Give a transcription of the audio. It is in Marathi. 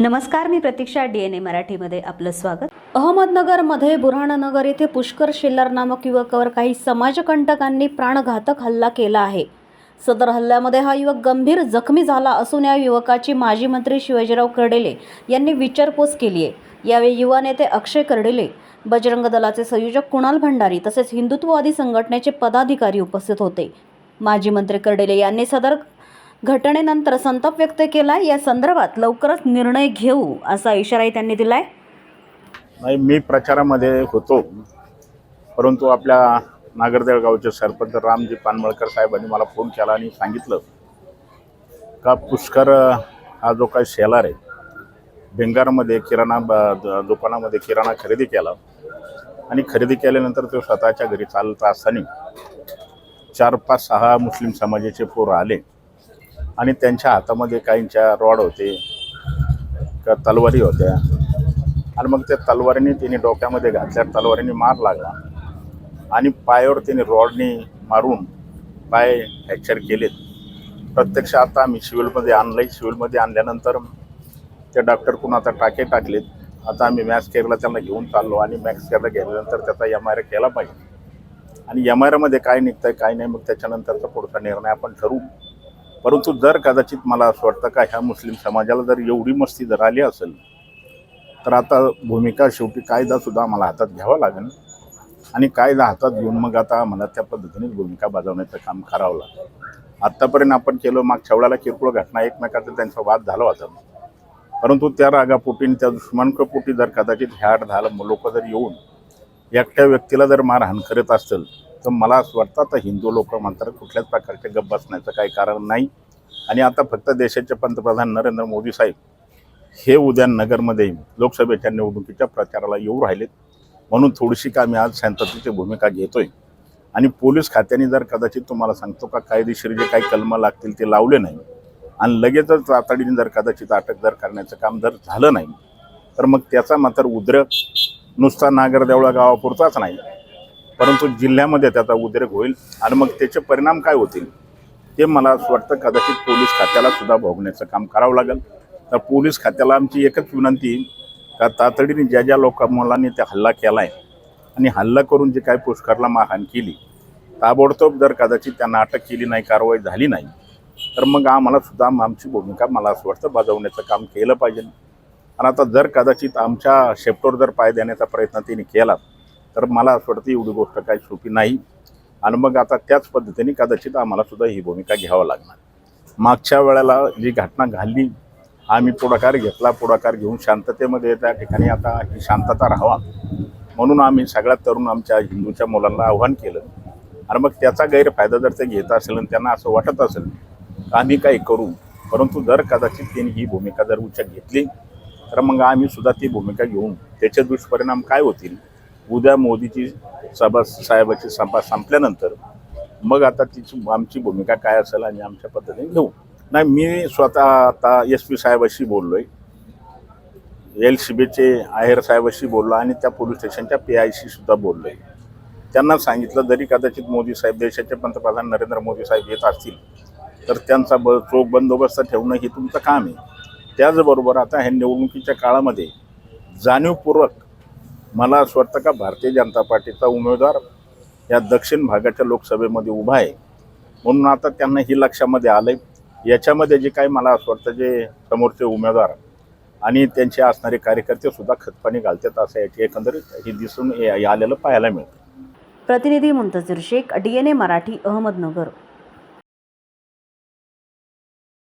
नमस्कार मी प्रतीक्षा डी एन ए मराठीमध्ये आपलं स्वागत. अहमदनगरमध्ये बुरहाणनगर येथे पुष्कर शेल्लार नामक युवकावर काही समाजकंटकांनी प्राणघातक हल्ला केला आहे. सदर हल्ल्यामध्ये हा युवक गंभीर जखमी झाला असून या युवकाची माजी मंत्री शिवाजीराव कर्डेले यांनी विचारपूस केली आहे. यावेळी युवा नेते अक्षय कर्डेले बजरंग दलाचे संयोजक कुणाल भंडारी तसेच हिंदुत्ववादी संघटनेचे पदाधिकारी उपस्थित होते. माजी मंत्री कर्डेले यांनी सदर घटनेनंतर संताप व्यक्त केला. या संदर्भात लवकरच निर्णय घेऊ असा इशाराही त्यांनी दिलाय. नाही मी प्रचारामध्ये होतो. परंतु आपल्या नागरदेव गावचे सरपंच रामजी पानमळकर साहेबांनी मला फोन केला आणि सांगितलं का पुष्कर हा जो काही शेलार आहे भिंगारमध्ये किराणा द- दुकानामध्ये किराणा खरेदी केला आणि खरेदी केल्यानंतर तो स्वतःच्या घरी चालत असताना चार पाच सहा मुस्लिम समाजाचे पोरं आले. आणि त्यांच्या हातामध्ये काहींच्या रॉड होते का तलवारी होत्या. आणि मग त्या तलवारीने तिने डोक्यामध्ये घातल्या तलवारीने मार लागला. आणि पायावर तिने रॉडने मारून पाय फ्रॅक्चर केलेत. प्रत्यक्ष आता आम्ही सिव्हिलमध्ये आणलंय. सिव्हिलमध्ये आणल्यानंतर ते डॉक्टरकडून आता टाके टाकलेत. आता आम्ही मॅक्स केअरला त्यांना घेऊन चाललो आणि मॅक्स केअरला गेल्यानंतर त्याचा एम आय केला पाहिजे. आणि एम आय आरमध्ये काय निघतंय काय नाही मग त्याच्यानंतरचा पुढचा निर्णय आपण ठरवू. परंतु जर कदाचित मला असं वाटतं का ह्या मुस्लिम समाजाला जर एवढी मस्ती जर आली असेल तर आता भूमिका शेवटी कायदासुद्धा आम्हाला हातात घ्यावा लागेल. आणि कायदा हातात घेऊन मग आता आम्हाला त्या पद्धतीनेच भूमिका बजावण्याचं काम करावं लागतं आत्तापर्यंत आपण केलं मागच्या वेळेला किरकोळ घटना एकमेकाचा त्यांचा वाद झाला होता. परंतु त्या रागापोटी त्या दुश्मनकपोटी जर कदाचित ह्याड झालं लोक जर येऊन एकट्या व्यक्तीला जर मारहाण करत असतील तर मला असं वाटतं आता हिंदू लोक म्हणतात कुठल्याच प्रकारचे गप्प बसण्याचं काही कारण नाही. आणि आता फक्त देशाचे पंतप्रधान नरेंद्र मोदी साहेब हे उद्या नगरमध्ये लोकसभेच्या निवडणुकीच्या प्रचाराला येऊ राहिलेत. म्हणून थोडीशी का मी आज शांततेची भूमिका घेतोय. आणि पोलीस खात्याने जर कदाचित तुम्हाला सांगतो का कायदेशीर जे काही कलमं लागतील ते लावले नाही. आणि लगेचच तातडीने जर कदाचित अटक जर करण्याचं काम जर झालं नाही तर मग त्याचा मात्र उद्रेक नुसता नागरदेवळा गावापुरताच नाही. परंतु जिल्ह्यामध्ये त्याचा उद्रेक होईल आणि मग त्याचे परिणाम काय होतील ते मला असं वाटतं कदाचित पोलीस खात्याला सुद्धा भोगण्याचं काम करावं लागेल. तर पोलीस खात्याला आमची एकच विनंती का तातडीने ज्या ज्या लोक मुलांनी त्या हल्ला केला आहे आणि हल्ला करून जे काही पुष्करला मारहाण केली ताबडतोब जर कदाचित त्यांना अटक केली नाही कारवाई झाली नाही तर मग आम्हाला सुद्धा आमची भूमिका मला असं वाटतं बजावण्याचं काम केलं पाहिजे. आणि आता जर कदाचित आमच्या शेपटोर जर पाय देण्याचा प्रयत्न त्यांनी केला तर मला असं वाटतं एवढी गोष्ट काही सोपी नाही. आणि मग आता त्याच पद्धतीने कदाचित आम्हाला सुद्धा ही भूमिका घ्यावं लागणार. मागच्या वेळेला जी घटना घालली आम्ही पुढाकार घेतला पुढाकार घेऊन शांततेमध्ये त्या ठिकाणी आता ही शांतता राहावा. म्हणून आम्ही सगळ्यात तरुण आमच्या हिंदूच्या मुलांना आव्हान केलं. आणि मग त्याचा गैरफायदा जर ते घेत असेल आणि त्यांना असं वाटत असेल तर आम्ही काही करू. परंतु जर कदाचित त्यांनी ही भूमिका जर उच्च घेतली तर मग आम्ही सुद्धा ती भूमिका घेऊन त्याचे दुष्परिणाम काय होतील? उद्या मोदीची सभा साहेबाची सभा संपल्यानंतर मग आता तिची आमची भूमिका काय असेल आणि आमच्या पद्धतीने घेऊ. नाही मी स्वतः आता एस पी साहेबाशी बोललो आहे एल सी बीचे आहेर साहेबाशी बोललो आणि त्या पोलीस स्टेशनच्या पी आयशी सुद्धा बोललो आहे त्यांना सांगितलं जरी कदाचित मोदी साहेब देशाचे पंतप्रधान नरेंद्र मोदी साहेब येत असतील तर त्यांचा ब चोख बंदोबस्त ठेवणं हे तुमचं काम आहे. त्याचबरोबर आता ह्या निवडणुकीच्या काळामध्ये जाणीवपूर्वक मला असं वाटतं का भारतीय जनता पार्टीचा उमेदवार या दक्षिण भागाच्या लोकसभेमध्ये उभा आहे. म्हणून आता त्यांना ही लक्षामध्ये आलं याच्यामध्ये जे काही मला असं वाटतं जे समोरचे उमेदवार आणि त्यांचे असणारे कार्यकर्ते सुद्धा खतपाणी घालतात असं याची एकंदरीत हे दिसून आलेलं पाहायला मिळतं. प्रतिनिधी Muntazir Shaikh D N A Marathi Ahmednagar.